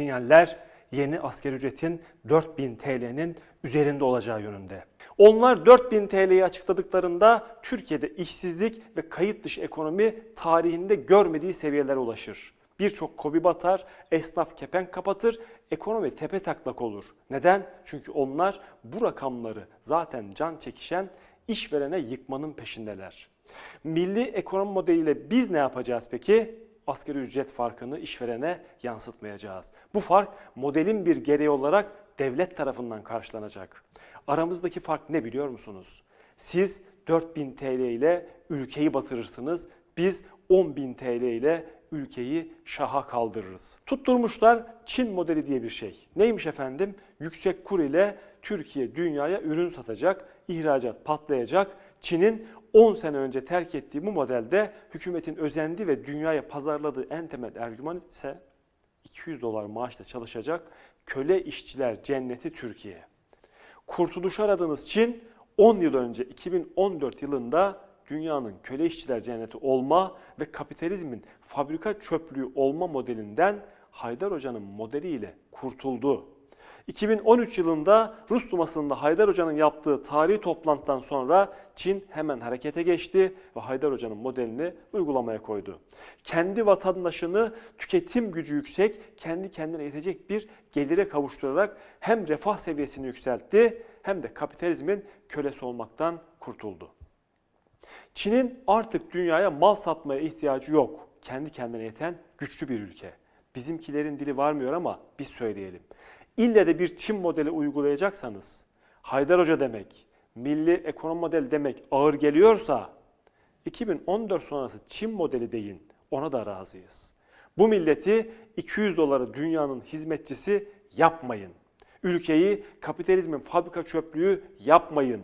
sinyaller yeni asgari ücretin 4000 TL'nin üzerinde olacağı yönünde. Onlar 4000 TL'yi açıkladıklarında Türkiye'de işsizlik ve kayıt dışı ekonomi tarihinde görmediği seviyelere ulaşır. Birçok kobi batar, esnaf kepenk kapatır, ekonomi tepe taklak olur. Neden? Çünkü onlar bu rakamları zaten can çekişen işverene yıkmanın peşindeler. Milli ekonomi modeliyle biz ne yapacağız peki? Asgari ücret farkını işverene yansıtmayacağız. Bu fark modelin bir gereği olarak devlet tarafından karşılanacak. Aramızdaki fark ne biliyor musunuz? Siz 4000 TL ile ülkeyi batırırsınız. Biz 10.000 TL ile ülkeyi şaha kaldırırız. Tutturmuşlar Çin modeli diye bir şey. Neymiş efendim? Yüksek kur ile Türkiye dünyaya ürün satacak, ihracat patlayacak. Çin'in 10 sene önce terk ettiği bu modelde hükümetin özendiği ve dünyaya pazarladığı en temel argüman ise 200 dolar maaşla çalışacak köle işçiler cenneti Türkiye. Kurtuluş aradığınız Çin 10 yıl önce 2014 yılında dünyanın köle işçiler cenneti olma ve kapitalizmin fabrika çöplüğü olma modelinden Haydar Hoca'nın modeliyle kurtuldu. 2013 yılında Rus Duması'nda Haydar Hoca'nın yaptığı tarihi toplantıdan sonra Çin hemen harekete geçti ve Haydar Hoca'nın modelini uygulamaya koydu. Kendi vatandaşını tüketim gücü yüksek, kendi kendine yetecek bir gelire kavuşturarak hem refah seviyesini yükseltti hem de kapitalizmin kölesi olmaktan kurtuldu. Çin'in artık dünyaya mal satmaya ihtiyacı yok. Kendi kendine yeten güçlü bir ülke. Bizimkilerin dili varmıyor ama biz söyleyelim. İlle de bir Çin modeli uygulayacaksanız, Haydar Hoca demek, milli ekonomi modeli demek ağır geliyorsa 2014 sonrası Çin modeli deyin ona da razıyız. Bu milleti 200 doları dünyanın hizmetçisi yapmayın. Ülkeyi kapitalizmin fabrika çöplüğü yapmayın.